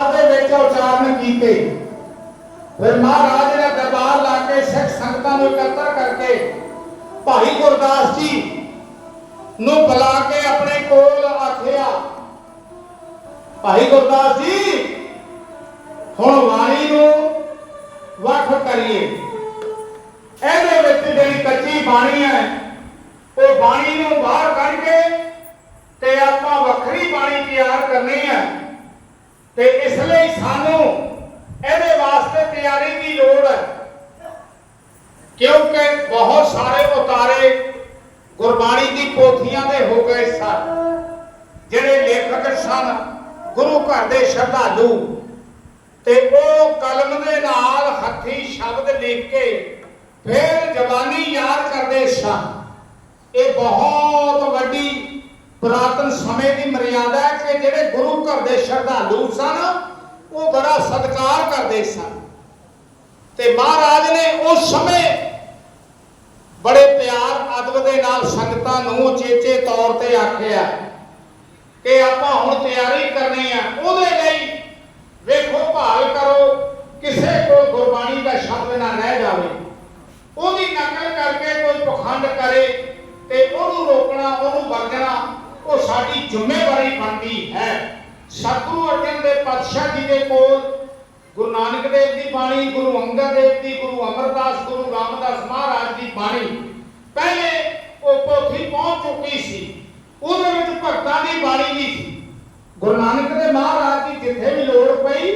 ਦੇ ਵਿੱਚ ਉਚਾਰਨ ਕੀਤੇ। ਫਿਰ ਮਹਾਰਾਜ ਨੇ ਦਰਬਾਰ ਲਾ ਕੇ ਸਿੱਖ ਸੰਗਤਾਂ ਨੂੰ ਇਕੱਤਰ ਕਰਕੇ ਭਾਈ ਗੁਰਦਾਸ ਜੀ ਨੂੰ ਬੁਲਾ ਕੇ ਆਪਣੇ ਕੋਲ ਆਖਿਆ, ਭਾਈ ਗੁਰਦਾਸ ਜੀ, ਹੁਣ ਬਾਣੀ ਨੂੰ ਵੱਖ ਕਰੀਏ। ਇਹਦੇ ਵਿੱਚ ਜਿਹੜੀ ਕੱਚੀ ਬਾਣੀ ਹੈ, ਉਹ ਬਾਣੀ ਨੂੰ ਬਾਹਰ ਕੱਢ ਕੇ ਤੇ ਆਪਾਂ ਵੱਖਰੀ ਬਾਣੀ ਤਿਆਰ ਕਰਨੀ ਹੈ। ਤੇ ਇਸ ਲਈ ਸਾਨੂੰ ਇਹਦੇ ਵਾਸਤੇ ਤਿਆਰੀ ਦੀ ਲੋੜ ਹੈ। ਕਿਉਂਕਿ ਬਹੁਤ ਸਾਰੇ ਉਤਾਰੇ ਗੁਰਬਾਣੀ ਦੀ ਪੋਥੀਆਂ ਦੇ ਹੋ ਗਏ ਸਨ, ਜਿਹੜੇ ਲੇਖਕ ਸਨ, ਗੁਰੂ ਘਰ ਦੇ ਸ਼ਰਧਾਲੂ। ਤੇ ਉਹ ਕਲਮ ਦੇ ਨਾਲ ਹੱਥੀ ਸ਼ਬਦ ਲਿਖ ਕੇ ਫਿਰ ਜ਼ਬਾਨੀ ਯਾਦ ਕਰਦੇ ਸਨ। ਇਹ ਬਹੁਤ ਵੱਡੀ ਪੁਰਾਤਨ ਸਮੇਂ ਦੀ ਮਰਿਆਦਾ ਹੈ ਕਿ ਜਿਹੜੇ ਗੁਰੂ ਘਰ ਦੇ ਸ਼ਰਧਾਲੂ ਸਨ, ਉਹ ਬੜਾ ਸਤਿਕਾਰ ਕਰਦੇ ਸਨ। ਤੇ ਮਹਾਰਾਜ ਨੇ ਉਸ ਸਮੇਂ ਬੜੇ ਪਿਆਰ, ਅਦਬ ਦੇ ਨਾਲ ਸੰਗਤਾਂ ਨੂੰ ਉਚੇਚੇ ਤੌਰ ਤੇ ਆਖਿਆ ਕਿ ਆਪਾਂ ਹੁਣ ਤਿਆਰੀ ਕਰਨੀ ਆ। ਉਹਦੇ ਲਈ ਵੇਖੋ, ਭਾਲ ਕਰੋ, ਕਿਸੇ ਕੋਲ ਗੁਰਬਾਣੀ ਦਾ ਸ਼ਬਦ ਨਾ ਰਹਿ ਜਾਵੇ। ਉਹਦੀ ਨਕਲ ਕਰਕੇ ਕੋਈ ਪਖੰਡ ਕਰੇ ਤੇ ਉਹਨੂੰ ਰੋਕਣਾ, ਉਹਨੂੰ ਵਰਜਣਾ ਉਹ ਸਾਡੀ ਜ਼ਿੰਮੇਵਾਰੀ ਬਣਦੀ ਹੈ। ਸਤਿਗੁਰੂ ਅਰਜਨ ਦੇ ਪਾਤਸ਼ਾਹ ਜੀ ਦੇ ਕੋਲ ਗੁਰੂ ਨਾਨਕ ਦੇਵ ਦੀ ਬਾਣੀ, ਗੁਰੂ ਅੰਗਦ ਦੇਵ ਦੀ, ਗੁਰੂ ਅਮਰਦਾਸ, ਗੁਰੂ ਰਾਮਦਾਸ ਮਹਾਰਾਜ ਦੀ ਬਾਣੀ ਪਹਿਲੇ ਉਹ ਪੋਥੀ ਪਹੁੰਚ ਚੁੱਕੀ ਸੀ। ਉਹਦੇ ਵਿੱਚ ਭਗਤਾਂ ਦੀ ਬਾਣੀ ਨਹੀਂ ਸੀ। ਗੁਰੂ ਨਾਨਕ ਦੇ ਮਹਾਰਾਜ ਦੀ ਜਿੱਥੇ ਵੀ ਲੋੜ ਪਈ,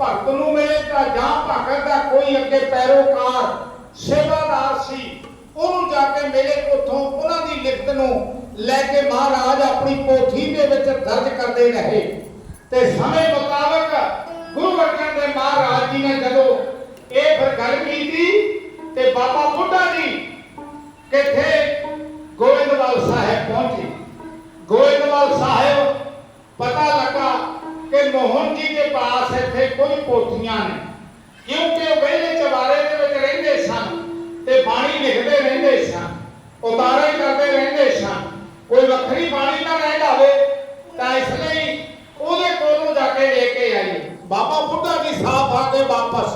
ਭਗਤ ਨੂੰ ਮਿਲੇ ਤਾਂ ਜਾਂ ਭਗਤ ਦਾ ਕੋਈ ਅੱਗੇ ਪੈਰੋਕਾਰ, ਸੇਵਾਦਾਰ ਸੀ, ਉਹਨੂੰ ਜਾ ਕੇ ਮਿਲੇ ਉਥੋਂ ਉਹਨਾਂ ਦੀ ਲਿਖਤ ਨੂੰ ਲੈ ਕੇ ਮਹਾਰਾਜ ਆਪਣੀ ਪੋਥੀ ਦੇ ਵਿੱਚ ਦਰਜ ਕਰਦੇ ਰਹੇ। ਤੇ ਸਮੇਂ ਮੁਤਾਬਕ ਗੁਰੂ ਅਰਜਨ ਦੇਵ ਮਹਾਰਾਜ ਜੀ ਨੇ ਜਦੋਂ ਇਹ ਫਿਰ ਗੱਲ ਕੀਤੀ ਤੇ ਬਾਬਾ ਬੁੱਢਾ ਜੀ ਕਿੱਥੇ ਗੋਇੰਦਵਾਲ ਸਾਹਿਬ ਪਹੁੰਚੇ। ਗੋਇੰਦਵਾਲ ਸਾਹਿਬ ਪਤਾ ਲੱਗਾ ਕਿ ਮੋਹਨ ਜੀ ਦੇ ਪਾਸ ਇੱਥੇ ਕੁਝ ਪੋਥੀਆਂ ਨੇ, ਕਿਉਂਕਿ ਉਹ ਵਿਹਲੇ ਚਵਾਰੇ ਦੇ ਵਿੱਚ ਰਹਿੰਦੇ ਸਨ ਤੇ ਬਾਣੀ ਲਿਖਦੇ ਰਹਿੰਦੇ ਸਨ, ਉਤਾਰੇ ਕਰਦੇ ਰਹਿੰਦੇ ਸਨ। ਕੋਈ ਵੱਖਰੀ ਬਾਣੀ ਨਾ ਰਹਿ ਜਾਵੇ, ਤਾਂ ਇਸ ਲਈ ਉਹਦੇ ਕੋਲੋਂ ਜਾ ਕੇ ਲੈ ਕੇ ਆਈ ਬਾਬਾ ਬੁੱਢਾ ਜੀ ਸਾਫ਼ ਆ ਕੇ ਵਾਪਸ।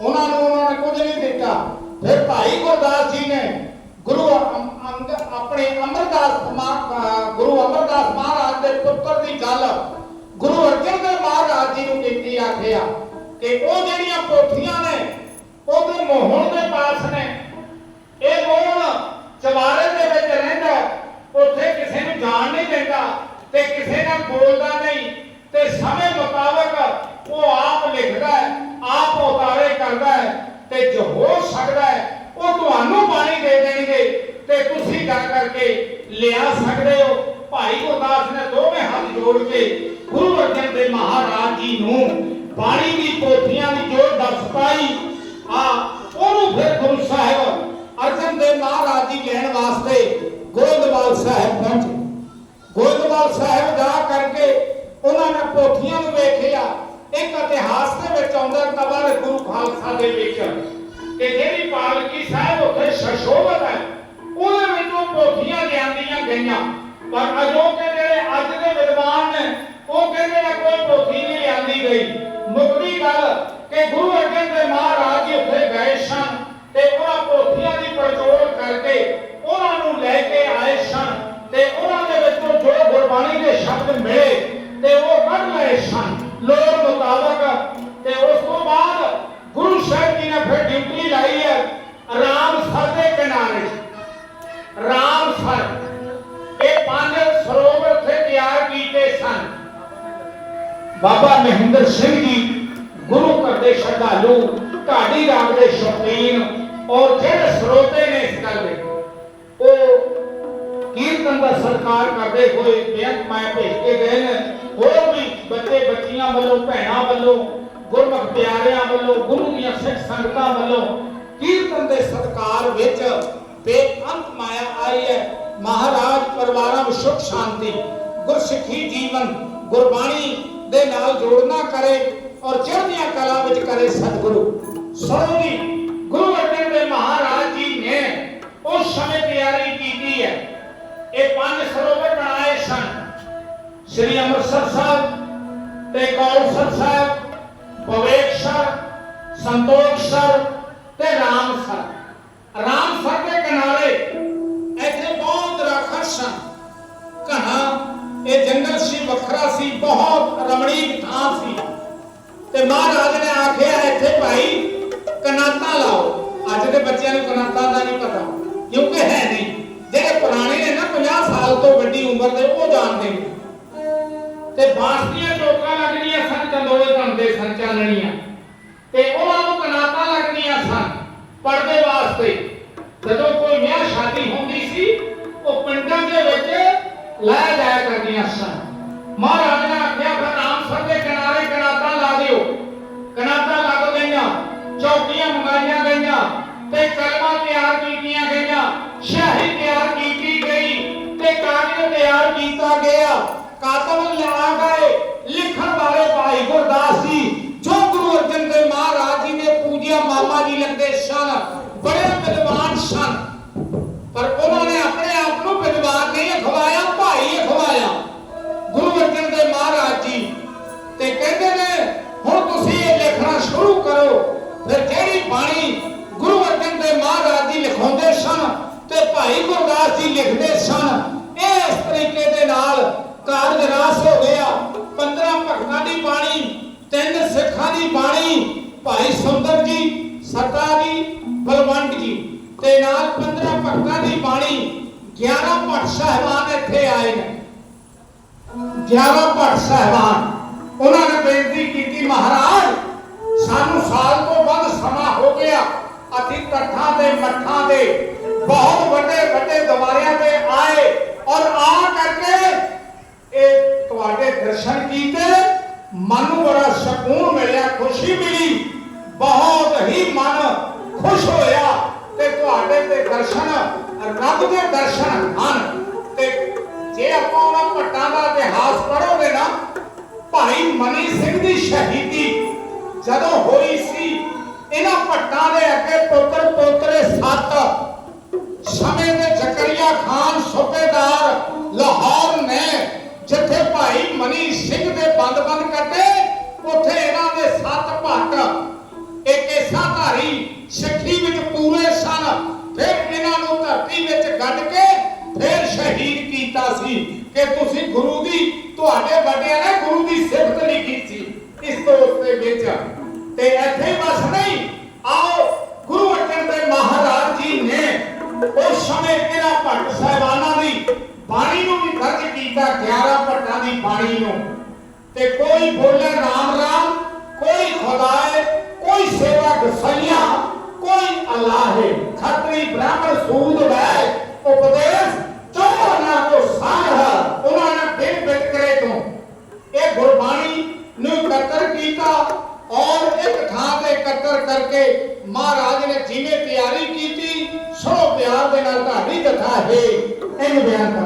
ਉਹਨਾਂ ਨੂੰ ਉਹਨਾਂ ਨੇ ਕੁਝ ਨਹੀਂ ਦਿੱਤਾ। ਫਿਰ ਭਾਈ ਗੁਰਦਾਸ ਜੀ ਨੇ ਗੁਰੂ ਅੰਗ, ਆਪਣੇ ਅਮਰਦਾਸ ਗੁਰੂ ਅਮਰਦਾਸ ਮਹਾਰਾਜ ਦੇ ਪੁੱਤਰ ਦੀ ਗੱਲ ਗੁਰੂ ਅਰਜਨ ਦੇਵ ਮਹਾਰਾਜ ਜੀ ਨੂੰ ਕੀਤੀ ਆਖਿਆ ਕਿ ਉਹ ਜਿਹੜੀਆਂ ਪੋਥੀਆਂ ਨੇ, ਉਹਦੇ ਮੋਹਣ ਦੇ ਪਾਸ ਨੇ। ਇਹ ਮੋਹਣ ਚਵਾਰੇ ਦੇ ਵਿੱਚ ਰਹਿੰਦਾ ਉੱਥੇ ਕਿਸੇ ਨੂੰ ਜਾਣ ਨਹੀਂ ਦਿੰਦਾ ਤੇ ਕਿਸੇ ਨਾਲ ਬੋਲਦਾ ਨਹੀਂ ਤੇ ਸਮੇਂ ਮੁਤਾਬਕ ਉਹ ਆਪ ਲਿਖਦਾ ਹੈ ਆਪ ਉਤਾਰੇ ਕਰਦਾ ਹੈ ਤੇ ਜੋ ਹੋ ਸਕਦਾ ਹੈ ਉਹ ਤੁਹਾਨੂੰ ਪਾਣੀ ਦੇ ਦੇਣਗੇ ਤੇ ਤੁਸੀਂ ਜਾ ਕਰਕੇ ਲਿਆ ਸਕਦੇ ਹੋ ਭਾਈ ਗੁਰਦਾਸ ਨੇ ਦੋਵੇਂ ਹੱਥ ਜੋੜ ਕੇ ਗੁਰੂ ਅਰਜਨ ਦੇਵ ਮਹਾਰਾਜ ਜੀ ਨੂੰ ਬਾਣੀ ਦੀ ਪੋਥੀਆਂ ਦੀ ਜੋ ਦਰਸ ਪਾਈ ਆ ਉਹਨੂੰ ਫਿਰ ਗੁਰੂ ਸਾਹਿਬ ਅਰਜਨ ਦੇਵ ਮਹਾਰਾਜ ਜੀ ਲੈਣ ਵਾਸਤੇ ਗੋਇੰਦਵਾਲ ਸਾਹਿਬ ਪਹੁੰਚੇ ਗੋਇੰਦਵਾਲ ਸਾਹਿਬ ਜਾ ਕਰਕੇ ਉਹਨਾਂ ਨੇ ਪੋਥੀਆਂ ਨੂੰ ਵੇਖਿਆ ਇੱਕ ਇਤਿਹਾਸ ਦੇ ਵਿੱਚ ਆਉਂਦਾ ਤਬਰ ਗੁਰੂ ਖਾਲਸਾ ਦੇ ਵਿੱਚ। ਕਿ ਜਿਹੜੀ ਪਾਲਕੀ ਸਾਹਿਬ ਉੱਥੇ ਸ਼ਸ਼ੋਭਤ ਹੈ, ਉਹਦੇ ਵਿੱਚੋਂ ਪੋਥੀਆਂ ਲਿਆਂਦੀਆਂ ਗਈਆਂ। ਪਰ ਅਜੋਕੇ ਜਿਹੜੇ ਅੱਜ ਦੇ ਵਿਦਵਾਨ ਨੇ, ਉਹ ਕਹਿੰਦੇ ਨੇ ਕੋਈ ਪੋਥੀ ਨਹੀਂ ਲਿਆਂਦੀ ਗਈ। ਮੁਕਦੀ ਗੱਲ ਕਿ ਗੁਰੂ ਅਰਜਨ ਦੇਵ ਮਹਾਰਾਜ ਜੀ ਉੱਥੇ ਗਏ ਸਨ ਤੇ ਉਹਨਾਂ ਪੋਥੀਆਂ ਦੀ ਪੜਚੋਲ ਕਰਕੇ ਉਹਨਾਂ ਨੂੰ ਲੈ ਕੇ ਆਏ ਸਨ ਤੇ ਉਹਨਾਂ ਦੇ ਵਿੱਚੋਂ ਜੋ ਗੁਰਬਾਣੀ ਦੇ ਸ਼ਬਦ ਮਿਲੇ ਤੇ ਉਹ ਕੱਢ ਲਏ ਸਨ। ਲੋੜ ਮੁਤਾਬਕ ਤੇ ਉਸ ਤੋਂ ਬਾਅਦ ਗੁਰੂ ਸਾਹਿਬ ਜੀ ਨੇ ਫਿਰ ਡਿਊਟੀ ਲਾਈ ਹੈ ਰਾਮਸਰ ਦੇ ਕਿਨਾਰੇ ਰਾਮਸਰ ਇਹ ਪੰਜ ਸਰੋਵਰ ਉੱਥੇ ਤਿਆਰ ਕੀਤੇ ਸਨ ਬਾਬਾ ਮਹਿੰਦਰ ਸਿੰਘ ਜੀ ਗੁਰੂ ਘਰ ਦੇ ਸ਼ਰਧਾਲੂ ਢਾਡੀ ਰਾਮ ਦੇ ਸ਼ੌਕੀਨ ਔਰ ਜਿਹੜੇ ਸਰੋਤੇ ਨੇ ਇਸ ਗੱਲ ਦੇ ਉਹ ਕੀਰਤਨ ਦਾ ਸਤਿਕਾਰ ਕਰਦੇ ਹੋਏ ਬੇਅੰਤ ਮਾਇਆ ਭੇਜ ਕੇ ਗਏ ਨੇ ਹੋਰ ਵੀ ਬੱਚੇ ਬੱਚੀਆਂ ਵੱਲੋਂ, ਭੈਣਾਂ ਵੱਲੋਂ, ਗੁਰਮੁਖ ਪਿਆਰਿਆਂ ਵੱਲੋਂ, ਗੁਰੂ ਦੀਆਂ ਸਿੱਖ ਸੰਗਤਾਂ ਵੱਲੋਂ ਕੀਰਤਨ ਦੇ ਸਤਿਕਾਰ ਵਿੱਚ ਬੇਅੰਤ ਮਾਇਆ ਆਈ ਹੈ। ਮਹਾਰਾਜ ਪਰਿਵਾਰਾਂ ਵਿੱਚ ਸੁਖ, ਸ਼ਾਂਤੀ, ਗੁਰਸਿੱਖੀ, ਜੀਵਨ, ਗੁਰਬਾਣੀ ਦੇ ਨਾਲ ਜੋੜਨਾ ਕਰੇ ਔਰ ਚੜ੍ਹਦੀਆਂ ਕਲਾ ਵਿੱਚ ਕਰੇ ਸਤਿਗੁਰੂ। ਸਰੋਵੀ ਗੁਰੂ ਅਰਜਨ ਦੇਵ ਮਹਾਰਾਜ ਜੀ ਨੇ ਉਸ ਸਮੇਂ ਤਿਆਰੀ ਕੀਤੀ ਹੈ। ਇਹ ਪੰਜ ਸਰੋਵਰ ਬਣਾਏ ਸਨ। ਸ੍ਰੀ ਅੰਮ੍ਰਿਤਸਰ ਸਾਹਿਬ ਤੇ ਕੌਲਸਰ ਸਾਹਿਬ ਸੰਤੋਖਸਰ ਤੇ ਰਾਮਸਰ ਰਾਮਸਰ ਦੇ ਕਿਨਾਰੇ ਇੱਥੇ ਬਹੁਤ ਦਰਖਤ ਸਨ। ਘਣਾ, ਇਹ ਜੰਗਲ ਸੀ, ਵੱਖਰਾ ਸੀ, ਬਹੁਤ ਰਮਣੀਕ ਥਾਂ ਸੀ। ਤੇ ਮਹਾਰਾਜ ਨੇ ਆਖਿਆ, ਇੱਥੇ ਭਾਈ ਕਨਾਤਾ ਲਾਓ। ਅੱਜ ਦੇ ਬੱਚਿਆਂ ਨੂੰ ਕਨਾਤਾ ਦਾ ਨਹੀਂ ਪਤਾ, ਕਿਉਂਕਿ ਹੈ ਨਹੀਂ। ਜਿਹੜੇ ਪੁਰਾਣੇ ਨੇ ਨਾ 50 ਸਾਲ ਤੋਂ ਵੱਡੀ ਉਮਰ ਦੇ, ਉਹ ਜਾਣਦੇ ਨੇ। ਤੇ ਬਾਂਸ ਦੀਆਂ ਟੋਕਾਂ ਲੱਗਣੀਆਂ ਸਨ ਚੰਦੋਏ। ਭਾਈ ਸੁੰਦਰ ਜੀ ਸੱਤਾ ਜੀ ਬਲਵੰਡ ਜੀ, ਤੇ ਨਾਲ 15 ਭਗਤਾਂ ਦੀ ਬਾਣੀ 11 ਭੱਟ ਸਾਹਿਬਾਨ ਇੱਥੇ ਆਏ ਨੇ। 11 ਭੱਟ ਸਾਹਿਬਾਨ, ਉਹਨਾਂ ਨੇ ਬੇਨਤੀ ਕੀਤੀ, ਮਹਾਰਾਜ, ਸਾਨੂੰ ਸਾਲ ਤੋਂ ਵੱਧ ਸਮਾਂ ਹੋ ਗਿਆ। ਅਸੀਂ ਤੱਥਾਂ ਦੇ, ਮੱਠਾਂ ਦੇ, ਬਹੁਤ ਵੱਡੇ ਵੱਡੇ ਦਵਾਰਿਆਂ ਤੇ ਆਏ ਔਰ ਆ ਕਰਕੇ ਇਹ ਤੁਹਾਡੇ ਦਰਸ਼ਨ ਕੀਤੇ। ਮਨ ਨੂੰ ਬੜਾ ਸਕੂਨ ਮਿਲਿਆ, ਖੁਸ਼ੀ ਮਿਲੀ। ਖੁਸ਼ ਹੋਇਆ ਤੇ ਤੁਹਾਡੇ ਤੇ ਦਰਸ਼ਨ, ਰੱਬ ਦੇ ਦਰਸ਼ਨ ਹਨ। ਤੇ ਜੇ ਆਪਾਂ ਉਹਨਾਂ ਭੱਟਾਂ ਦਾ ਇਤਿਹਾਸ ਪੜ੍ਹੋਗੇ ਨਾ, ਭਾਈ ਮਨੀ ਸਿੰਘ ਦੀ ਸ਼ਹੀਦੀ ਜਦੋਂ ਹੋਈ ਸੀ, ਇਹਨਾਂ ਭੱਟਾਂ ਦੇ ਅੱਗੇ ਪੁੱਤਰ ਪੋਤਰੇ ਸੱਤ, ਸਮੇਂ ਦੇ ਜ਼ਕਰੀਆ ਖਾਨ ਸੂਬੇਦਾਰ ਲਾਹੌਰ ਨੇ ਜਿੱਥੇ ਭਾਈ ਮਨੀ ਸਿੰਘ ਦੇ ਬੰਦ-ਬੰਦ ਕੱਟੇ ਉੱਥੇ ਇਹਨਾਂ ਦੇ ਸੱਤ ਭੱਟ ਇਹ ਕੇਸਾਧਾਰੀ ਸਿੱਖੀ ਵਿੱਚ ਪੂਰੇ ਸਨ। ਫਿਰ ਇਹਨਾਂ ਨੂੰ ਧਰਤੀ ਵਿੱਚ ਗੱਡ ਕੇ ਫਿਰ ਸ਼ਹੀਦ ਕੀਤਾ ਸੀ ਕਿ ਤੁਸੀਂ ਗੁਰੂ ਦੀ, ਤੁਹਾਡੇ ਵੱਡਿਆਂ ਨੇ ਗੁਰੂ ਦੀ ਸਿਫਤ ਨਹੀਂ ਕੀਤੀ ਇਸ ਤੋਂ ਉਸ ਵਿੱਚ। ਤੇ ਇੱਥੇ ਬਸ ਨਹੀਂ, ਆਓ ਗੁਰੂ ਅਰਜਨ ਦੇਵ ਮਹਾਰਾਜ ਜੀ ਨੇ ਉਸ ਸਮੇਂ ਇਹਨਾਂ ਭੱਟ ਸਾਹਿਬਾਨਾਂ ਦੀ ਬਾਣੀ ਨੂੰ ਵੀ ਦਰਜ ਕੀਤਾ 11 ਭੱਟਾਂ ਦੀ ਬਾਣੀ ਨੂੰ। ਤੇ ਕੋਈ ਬੋਲੇ ਰਾਮ ਰਾਮ ਇਹਨੂੰ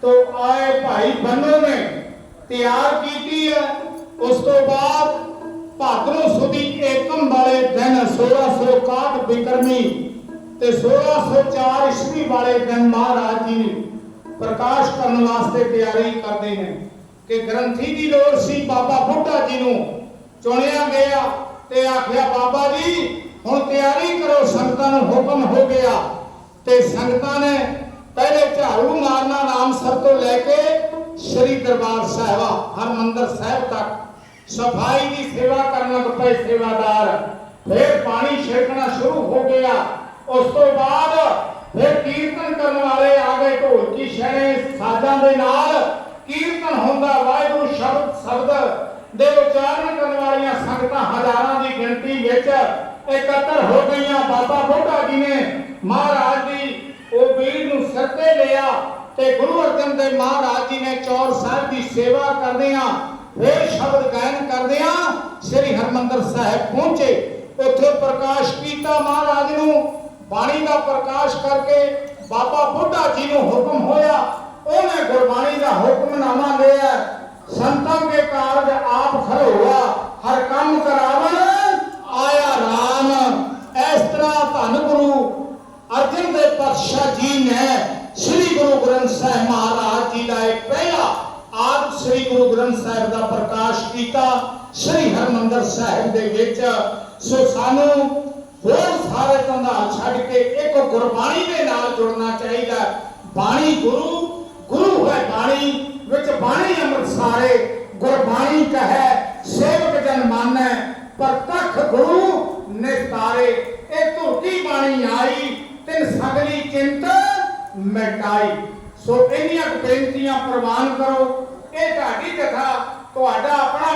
ਤੋਂ ਆਏ ਭਾਈ ਬੰਨੋ ਨੇ, ਤਿਆਰ ਕੀਤੀ ਹੈ। ਉਸ ਤੋਂ ਬਾਅਦ ਭਾਦਰੋਂ ਸੁਦੀ ਏਕਮ ਵਾਲੇ ਦਿਨ 1661 ਬਿਕਰਮੀ ਤੇ 1604 ਈਸਵੀ ਵਾਲੇ ਦਿਨ ਮਹਾਰਾਜ ਜੀ ਪ੍ਰਕਾਸ਼ ਕਰਨ ਵਾਸਤੇ ਤਿਆਰੀ ਕਰਦੇ ਨੇ ਕਿ ਗ੍ਰੰਥੀ ਦੀ ਲੋੜ ਸੀ, ਬਾਬਾ ਬੁੱਢਾ ਜੀ ਨੂੰ ਚੁਣਿਆ ਗਿਆ ਤੇ ਆਖਿਆ, ਬਾਬਾ ਜੀ, ਹੁਣ ਤਿਆਰੀ ਕਰੋ, ਸੰਗਤਾਂ ਨੂੰ ਹੁਕਮ ਹੋ ਗਿਆ ਤੇ ਸੰਗਤਾਂ ਨੇ ਪਹਿਲੇ ਝਾੜੂ ਮਾਰਨਾ ਨਾਮ ਸਰ ਤੋਂ ਲੈ ਕੇ ਸ੍ਰੀ ਦਰਬਾਰ ਸਾਹਿਬਾ ਹਰਮੰਦਰ ਸਾਹਿਬ ਤੱਕ ਸਫ਼ਾਈ ਦੀ ਸੇਵਾ ਕਰਨ ਲੱਗ ਪਏ ਸੇਵਾਦਾਰ ਫਿਰ ਪਾਣੀ ਛਿੜਕਣਾ ਸ਼ੁਰੂ ਹੋ ਗਿਆ ਉਸ ਤੋਂ ਬਾਅਦ ਫਿਰ ਕੀਰਤਨ ਕਰਨ ਵਾਲੇ ਆ ਗਏ ਢੋਲਕੀ ਛੜੇ ਸਾਜ਼ਾਂ ਦੇ ਨਾਲ ਕੀਰਤਨ ਹੁੰਦਾ ਵਾਹਿਗੁਰੂ ਸ਼ਬਦ ਸ਼ਬਦ ਦੇ ਉਚਾਰਨ ਕਰਨ ਵਾਲੀਆਂ ਸੰਗਤਾਂ ਹਜ਼ਾਰਾਂ ਦੀ ਗਿਣਤੀ ਵਿੱਚ ਇਕੱਤਰ ਹੋ ਗਈਆਂ। ਬਾਬਾ ਬੁੱਢਾ ਜੀ ਨੇ ਮਹਾਰਾਜ ਦੀ ਉਹ ਵੀਰ ਨੂੰ ਸਿਰ ਲਿਆ ਤੇ ਗੁਰੂ ਅਰਜਨ ਦੇਵ ਮਹਾਰਾਜ ਜੀ ਨੇ ਚੌਰ ਸਾਹਿਬ ਦੀ ਸੇਵਾ ਕਰਦਿਆਂ ਫਿਰ ਸ਼ਬਦ ਗਾਇਨ ਕਰਦਿਆਂ ਸ੍ਰੀ ਹਰਮੰਦਰ ਸਾਹਿਬ ਪਹੁੰਚੇ। ਉੱਥੇ ਪ੍ਰਕਾਸ਼ ਕੀਤਾ ਮਹਾਰਾਜ ਨੂੰ, ਬਾਣੀ ਦਾ ਪ੍ਰਕਾਸ਼ ਕਰਕੇ ਬਾਬਾ ਬੁੱਢਾ ਜੀ ਨੂੰ ਹੁਕਮ ਹੋਇਆ, ਉਹਨੇ ਗੁਰਬਾਣੀ ਦਾ ਹੁਕਮਨਾਮਾ ਲਿਆ। ਸੰਤਾਂ ਕੇ ਕਾਰਜ ਆਪ ਖਰੋਆ ਹਰ ਕੰਮ ਕਰਾਵਣ, ਆਇਆ ਰਾਮ। ਇਸ ਤਰ੍ਹਾਂ ਧੰਨ ਗੁਰੂ ਅਰਜਨ ਦੇਵ ਪਾਤਸ਼ਾਹ ਜੀ ਨੇ ਸ੍ਰੀ ਗੁਰੂ ਗ੍ਰੰਥ ਸਾਹਿਬ ਮਹਾਰਾਜ ਜੀ ਦਾ ਇੱਕ ਪਹਿਲਾ ਆਦ ਸ੍ਰੀ ਗੁਰੂ ਗ੍ਰੰਥ ਸਾਹਿਬ ਦਾ ਪ੍ਰਕਾਸ਼ ਕੀਤਾ, ਸ੍ਰੀ ਹਰਮੰਦਰ ਸਾਹਿਬ ਦੇ ਵਿੱਚ। ਸੋ ਸਾਨੂੰ ਹੋਰ ਸਾਰੇ ਧੰਦਾ ਛੱਡ ਕੇ ਇੱਕ ਗੁਰਬਾਣੀ ਦੇ ਨਾਲ ਜੁੜਨਾ ਚਾਹੀਦਾ ਬਾਣੀ ਗੁਰੂ ਗੁਰੂ ਹੈ ਬਾਣੀ, ਵਿੱਚ ਬਾਣੀ ਅੰਮ੍ਰਿਤ ਸਾਰੇ। ਗੁਰਬਾਣੀ ਕਹੈ, ਸੇਵਕ ਜਨ ਮਾਨੈ ਪ੍ਰਤੱਖ ਗੁਰੂ ਨਿਤਾਰੇ ਇਹ ਧੁਰਤੀ ਬਾਣੀ ਆਈ, ਤਿੰਨ ਸਗਲੀ ਚਿੰਤ ਮਿਟਾਈ ਸੋ ਇੰਨੀਆਂ ਬੇਨਤੀਆਂ ਪ੍ਰਵਾਨ ਕਰੋ। ਇਹ ਤੁਹਾਡੀ ਕਥਾ ਤੁਹਾਡਾ ਆਪਣਾ